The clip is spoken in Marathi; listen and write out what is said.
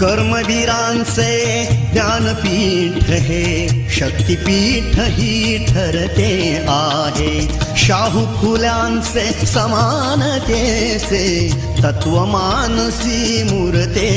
कर्मवीरांचे ज्ञानपीठ हे शक्तिपीठ ही ठरते आहे. शाहू फुल्यांचे समानतेचे तत्वमानसी मूर्ते